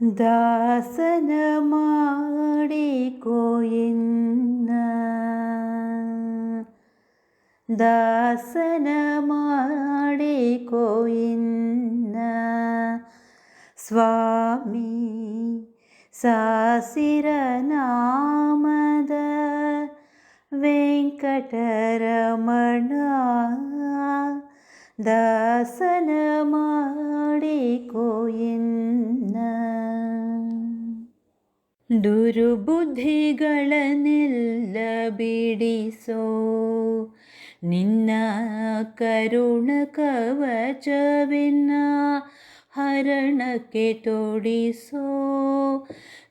ದಾಸನ ಮಾಡಿಕೋ ಎನ್ನ ದಾಸನ ಮಾಡಿಕೋ ಎನ್ನ ಸ್ವಾಮಿ ಸಾಸಿರ ನಾಮದ ವೆಂಕಟರಮಣ ದಾಸನ ಮಾಡಿಕೋ ಎನ್ನ ದುರ್ಬುದ್ಧಿಗಳನ್ನೆಲ್ಲ ಬಿಡಿಸೋ ನಿನ್ನ ಕರುಣ ಕವಚವೆನ್ನ ಹರಣಕ್ಕೆ ತೋಡಿಸೋ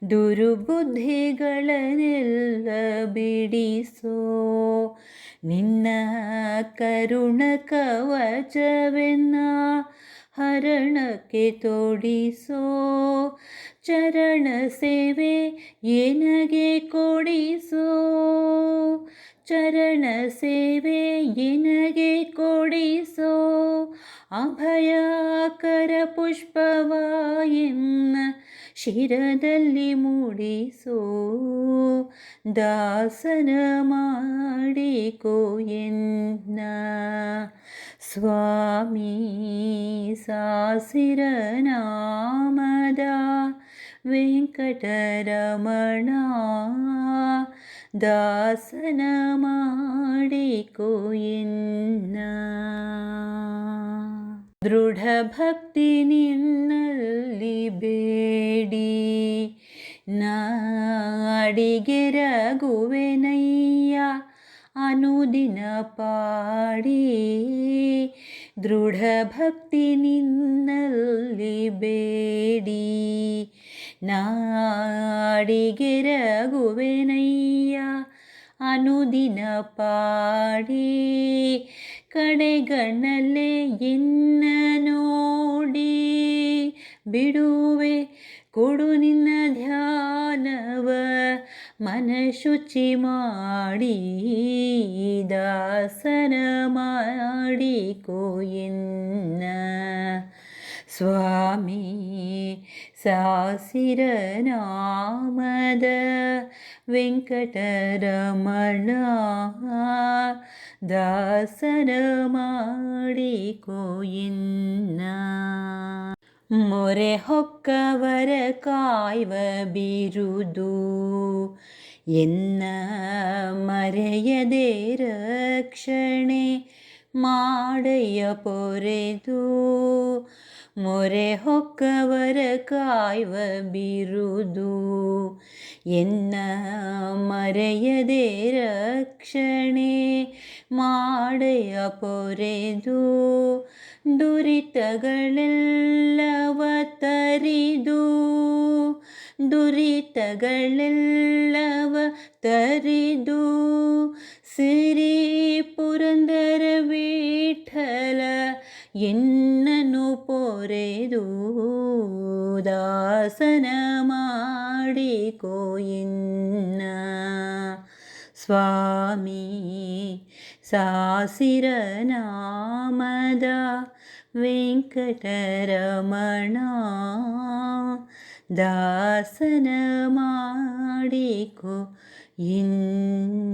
ದುರುಬುದ್ಧಿಗಳನ್ನೆಲ್ಲ ಬಿಡಿಸೋ ನಿನ್ನ ಕರುಣ ಕವಚವೆನ್ನ ಹರಣಕ್ಕೆ ತೊಡಿಸೋ ಚರಣ ಸೇವೆ ಏನಗೆ ಕೊಡಿಸೋ? ಚರಣ ಸೇವೆ ಏನಗೆ ಕೊಡಿಸೋ? ಅಭಯಕರ ಪುಷ್ಪವ ಎನ್ನ ಶಿರದಲ್ಲಿ ಮೂಡಿಸೋ? ದಾಸನ ಮಾಡಿಕೋ ಎನ್ನ ಸ್ವಾಮಿ ಸಾಸಿರ ನಾಮದ ವೆಂಕಟರಮಣ ದಾಸನ ಮಾಡಿಕೋ ಎನ್ನ. ದೃಢ ಭಕ್ತಿ ನಿನ್ನಲ್ಲಿ ಬೇಡಿ ನಾಡಿಗೆ ರಘುವೆನಯ್ಯ ಅನುದಿನ ಪಾಡಿ. ದೃಢ ಭಕ್ತಿ ನಿನ್ನಲ್ಲಿ ಬೇಡಿ. ನಾಡಿಗೆರಗುವೆನಯ್ಯ ಅನುದಿನ ಪಾಡಿ. ಕಡೆಗಣ್ಣಲ್ಲೇ ಎನ್ನ ನೋಡಿ. ಬಿಡುವೆ ಕೊಡು ನಿನ್ನ ಧ್ಯಾನವ ಮನಶುಚಿ ಮಾಡಿ ದಾಸನ ಮಾಡಿಕೋ ಎನ್ನ ಸ್ವಾಮಿ ಸಾಸಿರ ನಾಮದ ವೆಂಕಟರಮಣ ದಾಸನ ಮಾಡಿಕೋ ಎನ್ನ ಮೊರೆ ಹೊಕ್ಕವರ ಕಾಯ್ವ ಬಿರುದು. ಎನ್ನ ಮರೆಯದೆ ರಕ್ಷಣೆ ಮಾಡಯ್ಯ ಪೊರೆದು. ಮೊರೆ ಹೊಕ್ಕವರ ಕಾಯ್ವ ಬಿರುದು. ಎನ್ನ ಮರೆಯದೆ ರಕ್ಷಣೆ ಮಾಡಯ್ಯ ಪೊರೆದು ದುರಿತಗಳೆಲ್ಲವ ತರಿದು ದುರಿತಗಳೆಲ್ಲವ ತರಿದು ಸಿರಿ ಪುರಂದರ ವಿಠಲ ಎನ್ನನು ಪೊರೆದು ದಾಸನ ಮಾಡಿಕೋ ಎನ್ನ ಸ್ವಾಮಿ ಸಾಸಿರ ನಾಮದ ವೆಂಕಟರಮಣ ದಾಸನ ಮಾಡಿಕೋ ಇನ್ನ